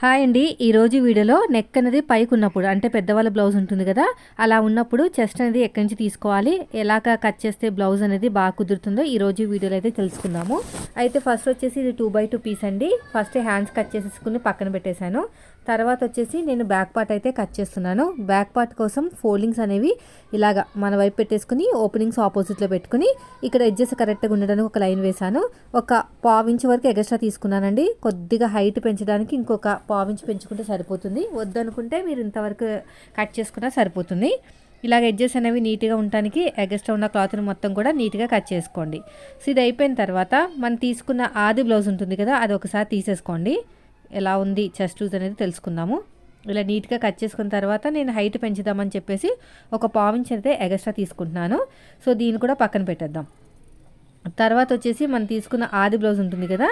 Hi అండి. ఈరోజు వీడియోలో నెక్ అనేది పైకి ఉన్నప్పుడు అంటే పెద్దవాళ్ళ బ్లౌజ్ ఉంటుంది కదా అలా ఉన్నప్పుడు చెస్ట్ అనేది ఎక్కడి నుంచి తీసుకోవాలి ఎలాగ కట్ చేస్తే బ్లౌజ్ అనేది బాగా కుదురుతుందో ఈరోజు వీడియోలో అయితే తెలుసుకుందాము. అయితే ఫస్ట్ వచ్చేసి ఇది టూ బై టూ పీస్ అండి. ఫస్ట్ హ్యాండ్స్ కట్ చేసేసుకుని పక్కన పెట్టేశాను. తర్వాత వచ్చేసి నేను బ్యాక్ పార్ట్ అయితే కట్ చేస్తున్నాను. బ్యాక్ పార్ట్ కోసం ఫోల్డింగ్స్ అనేవి ఇలాగా మన వైపు పెట్టేసుకుని ఓపెనింగ్స్ ఆపోజిట్లో పెట్టుకుని ఇక్కడ ఎడ్జెస్ కరెక్ట్గా ఉండడానికి ఒక లైన్ వేశాను. ఒక పావించ్ వరకు ఎగస్ట్రా తీసుకున్నానండి. కొద్దిగా హైట్ పెంచడానికి ఇంకొక పావించ్ పెంచుకుంటే సరిపోతుంది. వద్దనుకుంటే మీరు ఇంతవరకు కట్ చేసుకున్నా సరిపోతుంది. ఇలాగ ఎడ్జెస్ అనేవి నీట్గా ఉండటానికి ఎగస్ట్రా ఉన్న క్లాత్ని మొత్తం కూడా నీట్గా కట్ చేసుకోండి. సో ఇది అయిపోయిన తర్వాత మనం తీసుకున్న ఆది బ్లౌజ్ ఉంటుంది కదా అది ఒకసారి తీసేసుకోండి. ఎలా ఉంది చెస్ట్ లూజ్ అనేది తెలుసుకుందాము. ఇలా నీట్గా కట్ చేసుకున్న తర్వాత నేను హైట్ పెంచుదామని చెప్పేసి ఒక పావించి అయితే ఎగస్ట్రా తీసుకుంటున్నాను. సో దీన్ని కూడా పక్కన పెట్టేద్దాం. తర్వాత వచ్చేసి మనం తీసుకున్న ఆది బ్లౌజ్ ఉంటుంది కదా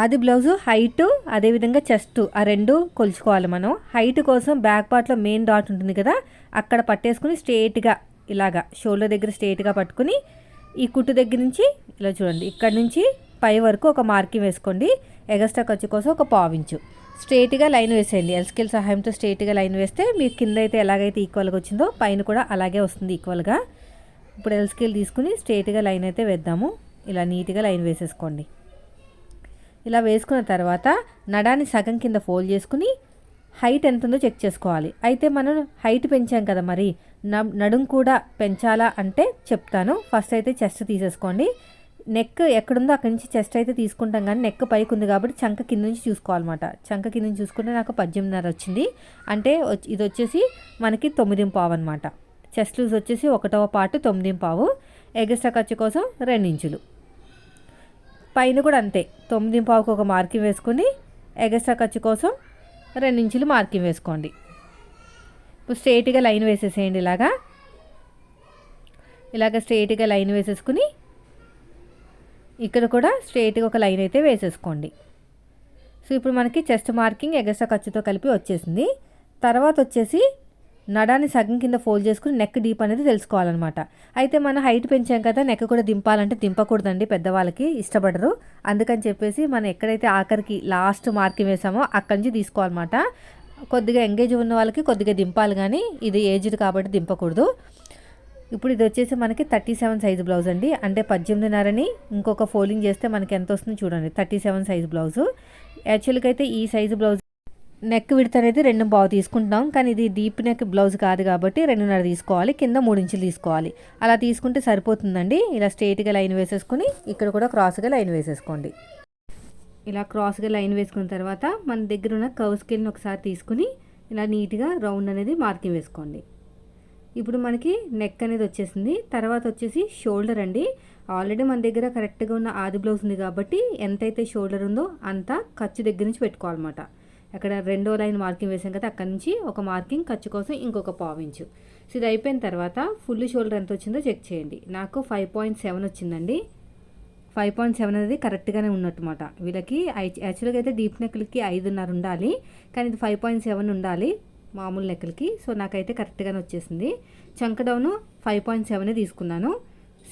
ఆది బ్లౌజు హైటు అదేవిధంగా చెస్ట్ ఆ రెండు కొలుచుకోవాలి మనం. హైట్ కోసం బ్యాక్ పార్ట్లో మెయిన్ డాట్ ఉంటుంది కదా అక్కడ పట్టేసుకుని స్ట్రేట్గా ఇలాగా షోల్డర్ దగ్గర స్ట్రేట్గా పట్టుకుని ఈ కుట్టు దగ్గర నుంచి ఇలా చూడండి ఇక్కడ నుంచి పై వరకు ఒక మార్కింగ్ వేసుకోండి. ఎగస్ట్రా ఖర్చు కోసం ఒక పావించు స్ట్రేట్గా లైన్ వేసేయండి. ఎల్స్కేల్ సహాయంతో స్ట్రేట్గా లైన్ వేస్తే మీకు కింద అయితే ఎలాగైతే ఈక్వల్గా వచ్చిందో పైన కూడా అలాగే వస్తుంది ఈక్వల్గా ఇప్పుడు ఎల్స్కేల్ తీసుకుని స్ట్రేట్గా లైన్ అయితే వేద్దాము. ఇలా నీట్గా లైన్ వేసేసుకోండి. ఇలా వేసుకున్న తర్వాత నడాన్ని సగం కింద ఫోల్డ్ చేసుకుని హైట్ ఎంత ఉందో చెక్ చేసుకోవాలి. అయితే మనం హైట్ పెంచాం కదా మరి. నడుం కూడా పెంచాలా అంటే చెప్తాను. ఫస్ట్ అయితే చెస్ట్ తీసేసుకోండి. నెక్ ఎక్కడుందో అక్కడి నుంచి చెస్ట్ అయితే తీసుకుంటాం కానీ నెక్ పైకి ఉంది కాబట్టి చంక కింద నుంచి చూసుకోవాలన్నమాట. చంక కింద నుంచి చూసుకుంటే నాకు పద్దెనిమిదిన్నర వచ్చింది. అంటే ఇది వచ్చేసి మనకి తొమ్మిది పావు అనమాట చెస్ట్ లూజ్ వచ్చేసి ఒకటవ పాటు తొమ్మిది పావు. ఎగస్ట్రా ఖర్చు కోసం రెండించులు. పైన కూడా అంతే. తొమ్మిది పావుకు ఒక మార్కింగ్ వేసుకుని ఎగస్ట్రా ఖర్చు కోసం రెండించులు మార్కింగ్ వేసుకోండి. ఇప్పుడు స్ట్రేట్గా లైన్ వేసేసేయండి ఇలాగా. ఇలాగ స్ట్రేట్గా లైన్ వేసేసుకుని ఇక్కడ కూడా స్ట్రైట్గా ఒక లైన్ అయితే వేసేసుకోండి. సో ఇప్పుడు మనకి చెస్ట్ మార్కింగ్ ఎగస్ట్రా ఖర్చుతో కలిపి వచ్చేసింది. తర్వాత వచ్చేసి నడాన్ని సగం కింద ఫోల్డ్ చేసుకుని నెక్ డీప్ అనేది తెలుసుకోవాలన్నమాట. అయితే మనం హైట్ పెంచాం కదా నెక్ కూడా దింపాలంటే దింపకూడదండి పెద్దవాళ్ళకి ఇష్టపడరు. అందుకని చెప్పేసి మనం ఎక్కడైతే ఆఖరికి లాస్ట్ మార్కింగ్ వేసామో అక్కడి నుంచి తీసుకోవాలన్నమాట. కొద్దిగా ఎంగేజ్ ఉన్న వాళ్ళకి కొద్దిగా దింపాలి కానీ ఇది ఏజ్డ్ కాబట్టి దింపకూడదు. ఇప్పుడు ఇది వచ్చేసి మనకి థర్టీ సెవెన్ సైజ్ బ్లౌజ్ అండి. అంటే పద్దెనిమిదిన్నరని ఇంకొక ఫోల్డింగ్ చేస్తే మనకి ఎంత వస్తుంది చూడండి. Thirty seven size blouse. యాక్చువల్గా అయితే ఈ సైజు బ్లౌజ్ నెక్ విడత అనేది రెండు బాగు తీసుకుంటాం కానీ ఇది డీప్ నెక్ బ్లౌజ్ కాదు కాబట్టి రెండున్నర తీసుకోవాలి కింద మూడు ఇంచులు తీసుకోవాలి. అలా తీసుకుంటే సరిపోతుందండి. ఇలా స్ట్రేట్గా లైన్ వేసేసుకుని ఇక్కడ కూడా క్రాస్గా లైన్ వేసేసుకోండి. ఇలా క్రాస్గా లైన్ వేసుకున్న తర్వాత మన దగ్గర ఉన్న కవ్ స్కిల్ని ఒకసారి తీసుకుని ఇలా నీట్గా రౌండ్ అనేది మార్కింగ్ వేసుకోండి. ఇప్పుడు మనకి నెక్ అనేది వచ్చేసింది. తర్వాత వచ్చేసి షోల్డర్ అండి. ఆల్రెడీ మన దగ్గర కరెక్ట్గా ఉన్న ఆది బ్లౌజ్ ఉంది కాబట్టి ఎంతైతే షోల్డర్ ఉందో అంత ఖర్చు దగ్గర నుంచి పెట్టుకోవాలన్నమాట. అక్కడ రెండో లైన్ మార్కింగ్ వేసాం కదా అక్కడ నుంచి ఒక మార్కింగ్ ఖర్చు కోసం ఇంకొక పావించు సో ఇది అయిపోయిన తర్వాత ఫుల్ షోల్డర్ ఎంత వచ్చిందో చెక్ చేయండి. నాకు ఫైవ్ పాయింట్ సెవెన్ వచ్చిందండి. ఫైవ్ పాయింట్ సెవెన్ అనేది కరెక్ట్గానే ఉన్నట్టుమాట. వీళ్ళకి యాక్చువల్గా అయితే డీప్ నెక్లకి ఐదున్నర ఉండాలి. కానీ ఇది ఫైవ్ పాయింట్ సెవెన్ ఉండాలి. మామూలు నెక్కలకి సో నాకైతే కరెక్ట్గానే వచ్చేసింది. చంక డౌన్ ఫైవ్ పాయింట్ సెవెనే తీసుకున్నాను.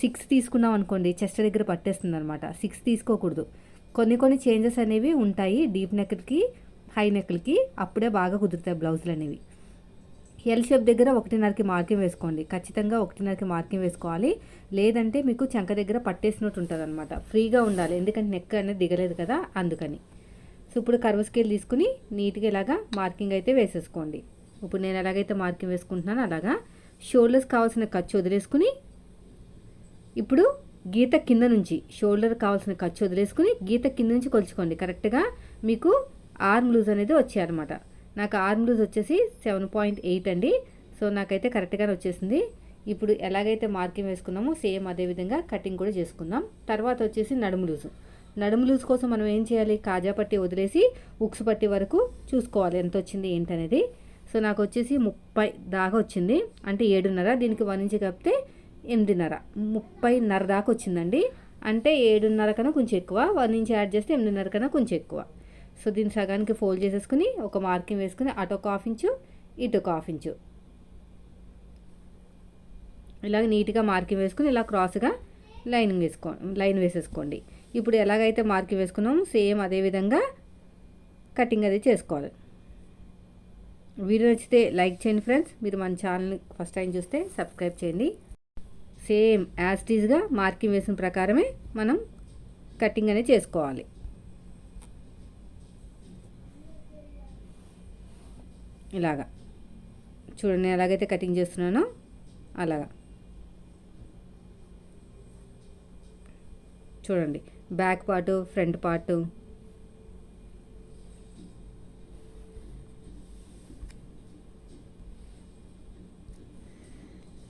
సిక్స్ తీసుకున్నాం అనుకోండి చెస్ట్ దగ్గర పట్టేస్తుంది అనమాట సిక్స్ తీసుకోకూడదు. కొన్ని కొన్ని చేంజెస్ అనేవి ఉంటాయి డీప్ నెక్కి హై నెక్లకి. అప్పుడే బాగా కుదురుతాయి బ్లౌజులు అనేవి. ఎల్ షేప్ దగ్గర ఒకటిన్నరకి మార్కింగ్ వేసుకోండి. ఖచ్చితంగా ఒకటిన్నరకి మార్కింగ్ వేసుకోవాలి. లేదంటే మీకు చంక దగ్గర పట్టేసినట్టు ఉంటుంది అనమాట ఫ్రీగా ఉండాలి. ఎందుకంటే నెక్ అనేది దిగలేదు కదా అందుకని. సో ఇప్పుడు కర్వ్ స్కేల్ తీసుకుని నీట్గా ఇలాగా మార్కింగ్ అయితే వేసేసుకోండి. ఇప్పుడు నేను ఎలాగైతే మార్కింగ్ వేసుకుంటున్నానో అలాగా షోల్డర్స్ కావాల్సిన ఖర్చు వదిలేసుకుని ఇప్పుడు గీత కింద నుంచి షోల్డర్ కావాల్సిన ఖర్చు వదిలేసుకుని గీత కింద నుంచి కొలుచుకోండి. కరెక్ట్గా మీకు ఆర్మ్ లూజ్ అనేది వచ్చాయన్నమాట. నాకు ఆర్మ్ లూజ్ వచ్చేసి సెవెన్ పాయింట్ ఎయిట్ అండి. సో నాకైతే కరెక్ట్గానే వచ్చేసింది. ఇప్పుడు ఎలాగైతే మార్కింగ్ వేసుకున్నామో సేమ్ అదే విధంగా కటింగ్ కూడా చేసుకుందాం. తర్వాత వచ్చేసి నడుము లూజు. నడుము లూజ్ కోసం మనం ఏం చేయాలి? కాజా పట్టి వదిలేసి ఉక్స్ పట్టి వరకు చూసుకోవాలి. ఎంత వచ్చింది ఏంటనేది. సో నాకు వచ్చేసి ముప్పై దాకా వచ్చింది. అంటే ఏడున్నర దీనికి వన్ ఇంచ్ కప్పితే ఎనిమిదిన్నర. ముప్పైన్నర దాకా వచ్చిందండి. అంటే ఏడున్నర కన్నా కొంచెం ఎక్కువ వన్ ఇంచ్ యాడ్ చేస్తే ఎనిమిదిన్నర కన్నా కొంచెం ఎక్కువ. సో దీన్ని సగానికి ఫోల్డ్ చేసేసుకుని ఒక మార్కింగ్ వేసుకుని అటు ఒక హాఫ్ ఇంచు ఇటు ఒక హాఫ్ ఇంచు. ఇలాగ నీట్గా మార్కింగ్ వేసుకుని ఇలా క్రాస్గా లైనింగ్ వేసుకో లైన్ వేసేసుకోండి. ఇప్పుడు ఎలాగైతే మార్కింగ్ వేసుకున్నామో సేమ్ అదే విధంగా కటింగ్ అది చేసుకోవాలి. వీడియో నచ్చితే లైక్ చేయండి ఫ్రెండ్స్. మీరు మన ఛానల్ని ఫస్ట్ టైం చూస్తే సబ్స్క్రైబ్ చేయండి. సేమ్ యాజ్ టీజ్గా మార్కింగ్ వేసిన ప్రకారమే మనం కటింగ్ అనేది చేసుకోవాలి. ఇలాగా. చూడండి ఎలాగైతే కటింగ్ చేస్తున్నానో అలాగా. చూడండి. Back part front part.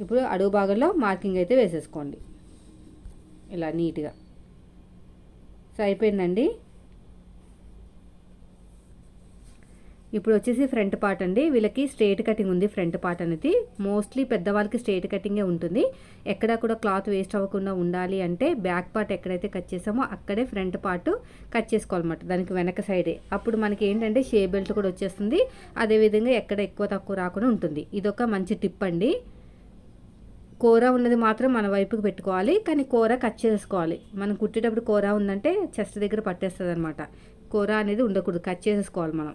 ఇప్పుడు అడుగు భాగంలో మార్కింగ్ అయితే వేసేసుకోండి. ఇలా నీట్గా. సో అయిపోయిందండి ఇప్పుడు వచ్చేసి ఫ్రంట్ పార్ట్ అండి. వీళ్ళకి స్ట్రేట్ కటింగ్ ఉంది ఫ్రంట్ పార్ట్ అనేది. మోస్ట్లీ పెద్దవాళ్ళకి స్ట్రేట్ కటింగే ఉంటుంది. ఎక్కడ కూడా క్లాత్ వేస్ట్ అవ్వకుండా ఉండాలి అంటే బ్యాక్ పార్ట్ ఎక్కడైతే కట్ చేసామో అక్కడే ఫ్రంట్ పార్ట్ కట్ చేసుకోవాలన్నమాట. దానికి వెనక సైడే. అప్పుడు మనకి ఏంటంటే షే బెల్ట్ కూడా వచ్చేస్తుంది. అదేవిధంగా ఎక్కడ ఎక్కువ తక్కువ రాకుండా ఉంటుంది. ఇదొక మంచి టిప్ అండి. కూర ఉన్నది మాత్రం మన వైపుకి పెట్టుకోవాలి. కానీ కూర కట్ చేసుకోవాలి. మనం కుట్టేటప్పుడు కూర ఉందంటే చెస్ట్ దగ్గర పట్టేస్తుంది అనమాట కూర అనేది ఉండకూడదు. కట్ చేసేసుకోవాలి మనం.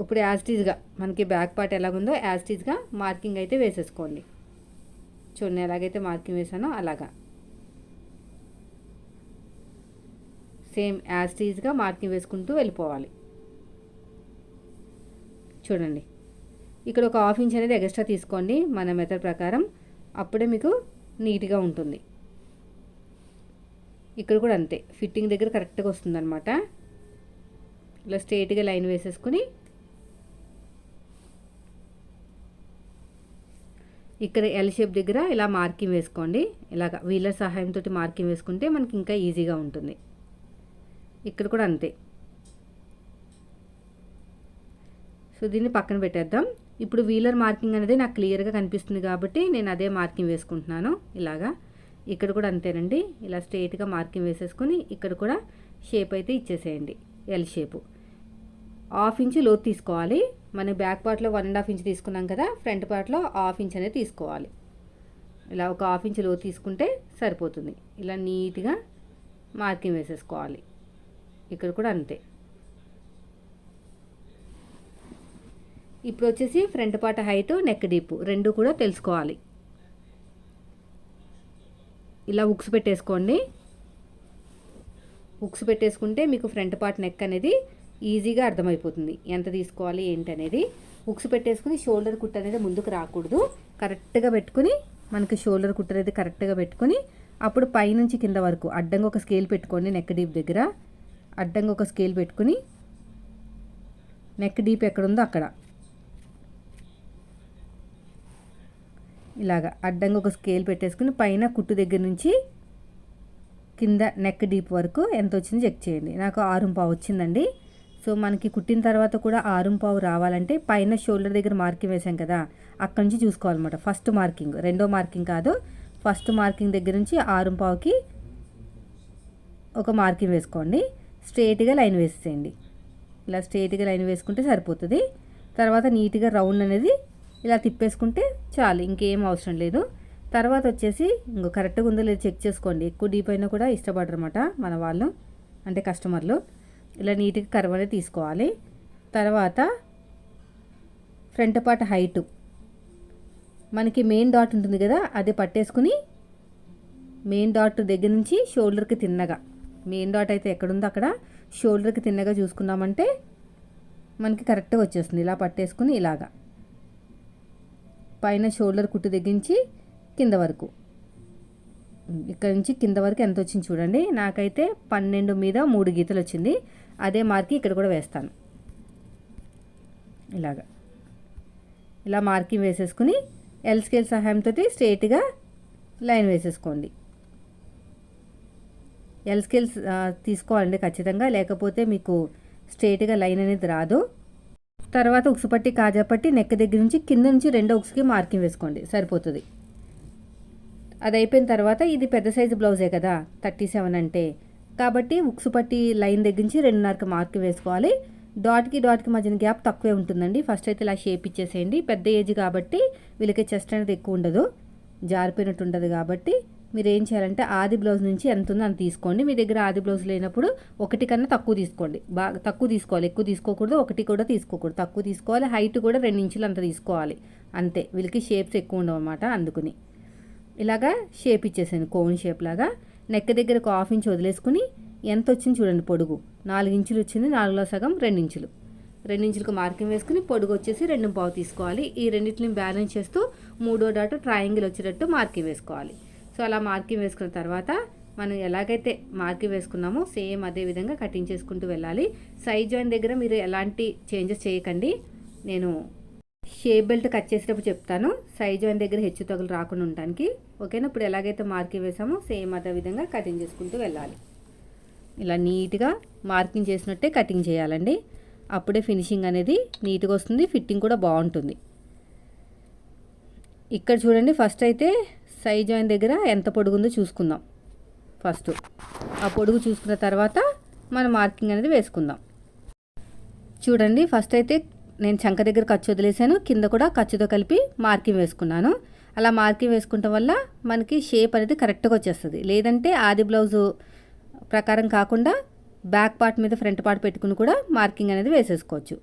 ఇప్పుడు యాజ్టీజ్గా మనకి బ్యాక్ పార్ట్ ఎలాగుందో యాజ్టీజ్గా మార్కింగ్ అయితే వేసేసుకోండి. చూడండి ఎలాగైతే మార్కింగ్ వేసానో అలాగా. సేమ్ యాజ్టీజ్గా మార్కింగ్ వేసుకుంటూ వెళ్ళిపోవాలి. చూడండి. ఇక్కడ ఒక హాఫ్ ఇంచ్ అనేది ఎక్స్ట్రా తీసుకోండి. మన మెథడ్ ప్రకారం అప్పుడే మీకు నీట్గా ఉంటుంది. ఇక్కడ కూడా అంతే. ఫిట్టింగ్ దగ్గర కరెక్ట్గా వస్తుందన్నమాట. ఇలా స్ట్రేట్గా లైన్ వేసేసుకుని ఇక్కడ ఎల్ షేప్ దగ్గర ఇలా మార్కింగ్ వేసుకోండి. ఇలాగ వీలర్ సహాయంతో మార్కింగ్ వేసుకుంటే మనకి ఇంకా ఈజీగా ఉంటుంది. ఇక్కడ కూడా అంతే. సో దీన్ని పక్కన పెట్టేద్దాం. ఇప్పుడు వీలర్ మార్కింగ్ అనేది నాకు క్లియర్గా కనిపిస్తుంది కాబట్టి నేను అదే మార్కింగ్ వేసుకుంటున్నాను. ఇలాగా. ఇక్కడ కూడా అంతేనండి. ఇలా స్ట్రైట్గా మార్కింగ్ వేసేసుకొని ఇక్కడ కూడా షేప్ అయితే ఇచ్చేసేయండి. ఎల్ షేపు హాఫ్ ఇంచ్ లోతు తీసుకోవాలి. మనం బ్యాక్ పార్ట్లో వన్ అండ్ హాఫ్ ఇంచ్ తీసుకున్నాం కదా ఫ్రంట్ పార్ట్లో హాఫ్ ఇంచ్ అనేది తీసుకోవాలి. ఇలా ఒక హాఫ్ ఇంచ్ లోతు తీసుకుంటే సరిపోతుంది. ఇలా నీట్గా మార్కింగ్ వేసేసుకోవాలి. ఇక్కడ కూడా అంతే. ఇప్పుడు వచ్చేసి front part height neck deep రెండు కూడా తెలుసుకోవాలి. ఇలా ఉక్స్ పెట్టేసుకోండి. ఉక్స్ పెట్టేసుకుంటే మీకు ఫ్రంట్ పార్ట్ నెక్ అనేది ఈజీగా అర్థమైపోతుంది. ఎంత తీసుకోవాలి ఏంటి అనేది ఉక్స్ పెట్టేసుకుని షోల్డర్ కుట్ అనేది ముందుకు రాకూడదు. కరెక్ట్గా పెట్టుకుని మనకి షోల్డర్ కుట్ అనేది కరెక్ట్గా పెట్టుకుని అప్పుడు పైనుంచి కింద వరకు అడ్డంగా ఒక స్కేల్ పెట్టుకోండి నెక్ డీప్ దగ్గర. అడ్డంగా ఒక స్కేల్ పెట్టుకుని నెక్ డీప్ ఎక్కడుందో అక్కడ. ఇలాగా అడ్డంగా ఒక స్కేల్ పెట్టేసుకుని పైన కుట్టు దగ్గర నుంచి కింద నెక్ డీప్ వరకు ఎంత వచ్చిందో చెక్ చేయండి. నాకు ఆరు పావు వచ్చిందండి. సో మనకి కుట్టిన తర్వాత కూడా ఆరుం పావు రావాలంటే పైన షోల్డర్ దగ్గర మార్కింగ్ వేసాం కదా అక్కడి నుంచి చూసుకోవాలన్నమాట. ఫస్ట్ మార్కింగ్ రెండో మార్కింగ్ కాదు ఫస్ట్ మార్కింగ్ దగ్గర నుంచి ఆరుం పావుకి ఒక మార్కింగ్ వేసుకోండి. స్ట్రేట్గా లైన్ వేసేయండి ఇలా స్ట్రేట్గా లైన్ వేసుకుంటే సరిపోతుంది. తర్వాత నీట్గా రౌండ్ అనేది ఇలా తిప్పేసుకుంటే చాలు ఇంకేం అవసరం లేదు. తర్వాత వచ్చేసి ఇంకో కరెక్ట్గా ఉందో లేదో చెక్ చేసుకోండి. ఎక్కువ డీప్ అయినా కూడా ఇష్టపడరు అనమాట మన వాళ్ళు అంటే కస్టమర్లు. ఇలా నీట్గా కర్వ్ అనేది తీసుకోవాలి. తర్వాత ఫ్రంట్ పార్ట్ హైటు. మనకి మెయిన్ డాట్ ఉంటుంది కదా అది పట్టేసుకుని మెయిన్ డాట్ దగ్గర నుంచి షోల్డర్కి తిన్నగా. మెయిన్ డాట్ అయితే ఎక్కడుందో అక్కడ షోల్డర్కి తిన్నగా చూసుకున్నామంటే మనకి కరెక్ట్గా వచ్చేస్తుంది. ఇలా పట్టేసుకుని ఇలాగా. పైన షోల్డర్ కుట్టు తెగించి కింద వరకు. ఇక్కడ నుంచి కింద వరకు ఎంత వచ్చింది చూడండి. నాకైతే పన్నెండు మీద మూడు గీతలు వచ్చింది. అదే మార్కి ఇక్కడ కూడా వేస్తాను. ఇలాగా. ఇలా మార్కింగ్ వేసేసుకుని ఎల్ స్కేల్ సహాయంతో స్ట్రేట్గా లైన్ వేసేసుకోండి. ఎల్ స్కేల్స్ తీసుకోవాలండి ఖచ్చితంగా. లేకపోతే మీకు స్ట్రేట్గా లైన్ అనేది రాదు. తర్వాత ఉక్సు పట్టి కాజా పట్టి నెక్ దగ్గర నుంచి కింద నుంచి రెండో ఉక్సుకి మార్కింగ్ వేసుకోండి. సరిపోతుంది. అది అయిపోయిన తర్వాత ఇది పెద్ద సైజు బ్లౌజే కదా? థర్టీ సెవెన్ అంటే కాబట్టి ఉక్సు పట్టి లైన్ దగ్గర నుంచి రెండున్నరకు మార్క్ వేసుకోవాలి. డాట్కి డాట్కి మధ్యన గ్యాప్ తక్కువే ఉంటుందండి. ఫస్ట్ అయితే ఇలా షేప్ ఇచ్చేసేయండి. పెద్ద ఏజ్ కాబట్టి వీళ్ళకి చెస్ట్ అనేది ఎక్కువ ఉండదు. జారిపోయినట్టు ఉండదు కాబట్టి మీరు ఏం చేయాలంటే ఆది బ్లౌజ్ నుంచి ఎంత ఉందో అంత తీసుకోండి. మీ దగ్గర ఆది బ్లౌజ్ లేనప్పుడు ఒకటి కన్నా తక్కువ తీసుకోండి. బాగా తక్కువ తీసుకోవాలి. ఎక్కువ తీసుకోకూడదు. ఒకటి కూడా తీసుకోకూడదు. తక్కువ తీసుకోవాలి. హైట్ కూడా రెండు ఇంచులు అంత తీసుకోవాలి. అంతే. వీళ్ళకి షేప్స్ ఎక్కువ ఉండవు అన్నమాట అందుకుని. ఇలాగా షేప్ ఇచ్చేసాను కోన్ షేప్ లాగా. నెక్ దగ్గర ఒక హాఫ్ ఇంచ్ వదిలేసుకుని ఎంత వచ్చింది చూడండి పొడుగు. నాలుగు ఇంచులు వచ్చింది నాలుగులో సగం రెండించులు. రెండించులకు రెండు ఇంచులకు మార్కింగ్ వేసుకుని పొడుగు వచ్చేసి రెండు పావు తీసుకోవాలి. ఈ రెండింటిని బ్యాలెన్స్ చేస్తూ మూడో డాట్ ట్రయాంగిల్ వచ్చేటట్టు మార్కింగ్ వేసుకోవాలి. సో అలా మార్కింగ్ వేసుకున్న తర్వాత మనం ఎలాగైతే మార్కింగ్ వేసుకున్నామో సేమ్ అదే విధంగా కటింగ్ చేసుకుంటూ వెళ్ళాలి. సైజ్ జాయిన్ దగ్గర మీరు ఎలాంటి చేంజెస్ చేయకండి. నేను షేప్ బెల్ట్ కట్ చేసేటప్పుడు చెప్తాను. సైజ్ జాయిన్ దగ్గర హెచ్చు తగులు రాకుండా ఉండడానికి. ఓకేనా? ఇప్పుడు ఎలాగైతే మార్కింగ్ వేసామో సేమ్ అదే విధంగా కటింగ్ చేసుకుంటూ వెళ్ళాలి. ఇలా నీట్గా మార్కింగ్ చేసినట్టే కటింగ్ చేయాలండి. అప్పుడే ఫినిషింగ్ అనేది నీట్గా వస్తుంది ఫిట్టింగ్ కూడా బాగుంటుంది. ఇక్కడ చూడండి ఫస్ట్ అయితే సైజ్ జాయిన్ దగ్గర ఎంత పొడుగుందో చూసుకుందాం. ఫస్ట్ ఆ పొడుగు చూసుకున్న తర్వాత మనం మార్కింగ్ అనేది వేసుకుందాం. చూడండి ఫస్ట్ అయితే నేను చంక దగ్గర ఖర్చు వదిలేసాను కింద కూడా ఖర్చుతో కలిపి మార్కింగ్ వేసుకున్నాను. అలా మార్కింగ్ వేసుకుంటాం వల్ల మనకి షేప్ అనేది కరెక్ట్గా వచ్చేస్తుంది. లేదంటే ఆది బ్లౌజు ప్రకారం కాకుండా బ్యాక్ పార్ట్ మీద ఫ్రంట్ పార్ట్ పెట్టుకుని కూడా మార్కింగ్ అనేది వేసేసుకోవచ్చు.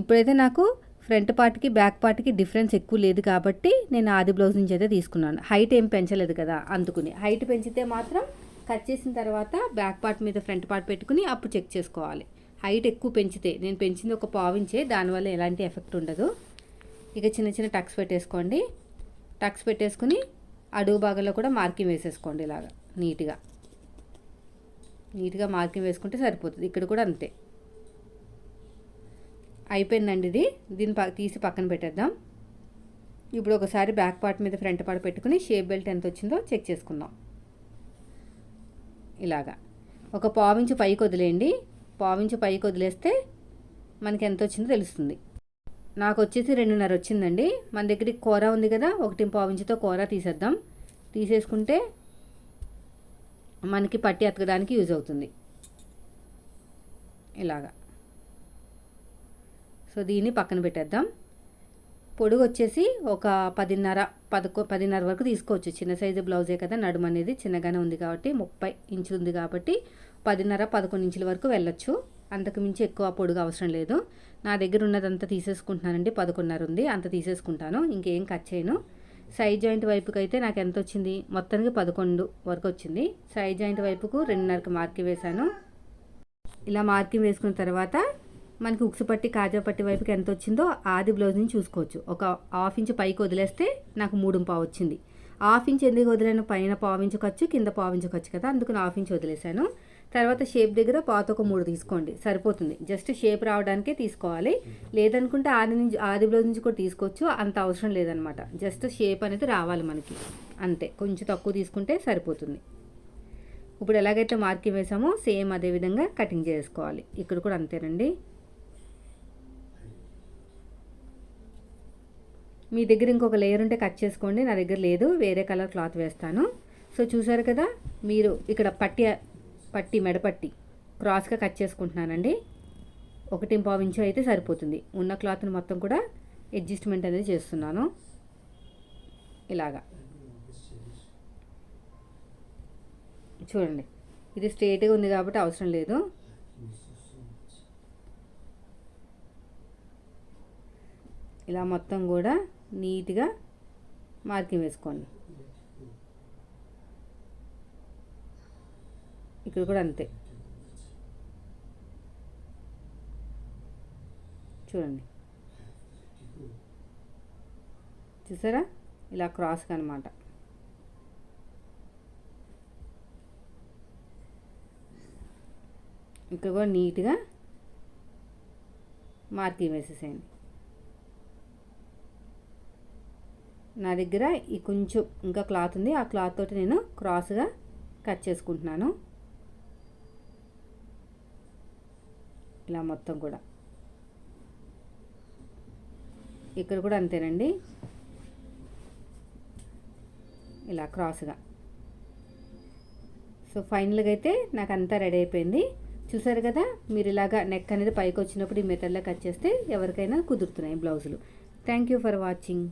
ఇప్పుడైతే నాకు ఫ్రంట్ పార్ట్కి బ్యాక్ పార్ట్కి డిఫరెన్స్ ఎక్కువ లేదు కాబట్టి నేను ఆది బ్లౌజ్ నుంచి అయితే తీసుకున్నాను. హైట్ ఏం పెంచలేదు కదా అందుకుని. హైట్ పెంచితే మాత్రం కట్ చేసిన తర్వాత బ్యాక్ పార్ట్ మీద ఫ్రంట్ పార్ట్ పెట్టుకుని అప్పుడు చెక్ చేసుకోవాలి. హైట్ ఎక్కువ పెంచితే నేను పెంచింది ఒక పావించే దానివల్ల ఎలాంటి ఎఫెక్ట్ ఉండదు. ఇక చిన్న చిన్న టక్స్ పెట్టేసుకోండి. టక్స్ పెట్టేసుకుని అడుగు భాగంలో కూడా మార్కింగ్ వేసేసుకోండి ఇలాగా నీట్గా. నీట్గా మార్కింగ్ వేసుకుంటే సరిపోతుంది. ఇక్కడ కూడా అంతే. అయిపోయిందండి ఇది. దీన్ని ప తీసి పక్కన పెట్టేద్దాం. ఇప్పుడు ఒకసారి బ్యాక్ పార్ట్ మీద ఫ్రంట్ పార్ట్ పెట్టుకుని షేప్ బెల్ట్ ఎంత వచ్చిందో చెక్ చేసుకుందాం. ఇలాగా. ఒక పావించు పైకి వదిలేయండి. పావించు పైకి వదిలేస్తే మనకి ఎంత వచ్చిందో తెలుస్తుంది. నాకు వచ్చేసి రెండున్నర వచ్చిందండి. మన దగ్గరికి కూర ఉంది కదా ఒకటి పావించుతో కూర తీసేద్దాం. తీసేసుకుంటే మనకి పట్టి అతకడానికి యూజ్ అవుతుంది. ఇలాగా. సో దీన్ని పక్కన పెట్టేద్దాం. పొడుగు వచ్చేసి ఒక పదిన్నర పదకొ పదిన్నర వరకు తీసుకోవచ్చు. చిన్న సైజు బ్లౌజే కదా నడుము అనేది చిన్నగానే ఉంది కాబట్టి ముప్పై ఇంచులు ఉంది కాబట్టి పదిన్నర పదకొండు ఇంచుల వరకు వెళ్ళొచ్చు. అంతకు మించి ఎక్కువ పొడుగు అవసరం లేదు. నా దగ్గర ఉన్నదంతా తీసేసుకుంటున్నానండి. పదకొండున్నర ఉంది. అంత తీసేసుకుంటాను. ఇంకేం కట్ చేయను. సైడ్ జాయింట్ వైపుకి అయితే నాకు ఎంత వచ్చింది? మొత్తానికి పదకొండు వరకు వచ్చింది. సైడ్ జాయింట్ వైపుకు రెండున్నరకు మార్కింగ్ వేశాను. ఇలా మార్కింగ్ వేసుకున్న తర్వాత మనకి ఉక్సు పట్టి కాజా పట్టి వైపుకి ఎంత వచ్చిందో ఆది బ్లౌజ్ నుంచి చూసుకోవచ్చు. ఒక హాఫ్ ఇంచ్ పైకి వదిలేస్తే నాకు మూడు పావు వచ్చింది. హాఫ్ ఇంచ్ ఎందుకు వదిలేను? పైన పావు ఇంచు ఖర్చు కింద పావు ఇంచు ఖర్చు కదా. అందుకని హాఫ్ ఇంచ్ వదిలేశాను. తర్వాత షేప్ దగ్గర పాత ఒక మూడు తీసుకోండి. సరిపోతుంది. జస్ట్ షేప్ రావడానికే తీసుకోవాలి. లేదనుకుంటే ఆది నుంచి ఆది బ్లౌజ్ నుంచి కూడా తీసుకోవచ్చు. అంత అవసరం లేదనమాట. జస్ట్ షేప్ అనేది రావాలి మనకి. అంతే. కొంచెం తక్కువ తీసుకుంటే సరిపోతుంది. ఇప్పుడు ఎలాగైతే మార్కింగ్ వేసామో సేమ్ అదే విధంగా కటింగ్ చేసుకోవాలి. ఇక్కడ కూడా అంతేనండి. మీ దగ్గర ఇంకొక లేయర్ ఉంటే కట్ చేసుకోండి. నా దగ్గర లేదు. వేరే కలర్ క్లాత్ వేస్తాను. సో చూసారు కదా మీరు ఇక్కడ పట్టి పట్టి మెడపట్టి. క్రాస్గా కట్ చేసుకుంటున్నానండి. ఒకటి పావు ఇంచు అయితే సరిపోతుంది. ఉన్న క్లాత్ని మొత్తం కూడా అడ్జస్ట్మెంట్ అనేది చేస్తున్నాను. ఇలాగా. చూడండి. ఇది స్ట్రేట్గా ఉంది కాబట్టి అవసరం లేదు. ఇలా మొత్తం కూడా నీట్గా మార్కింగ్ వేసుకోండి. ఇక్కడ కూడా అంతే. చూడండి. చూసారా? ఇలా క్రాస్గా అనమాట ఇక్కడ కూడా నీట్గా మార్కింగ్ వేసేసేయండి. నా దగ్గర ఈ కొంచెం ఇంకా క్లాత్ ఉంది. ఆ క్లాత్ తోటి నేను క్రాస్గా కట్ చేసుకుంటున్నాను. ఇలా మొత్తం కూడా. ఇక్కడ కూడా అంతేనండి. ఇలా క్రాస్గా. సో ఫైనల్గా అయితే నాకు అంతా రెడీ అయిపోయింది. చూసారు కదా మీరు ఇలాగా నెక్ అనేది పైకి వచ్చినప్పుడు ఈ మెథడ్లో కట్ చేస్తే ఎవరికైనా కుదురుతున్నాయి బ్లౌజులు. Thank you for watching.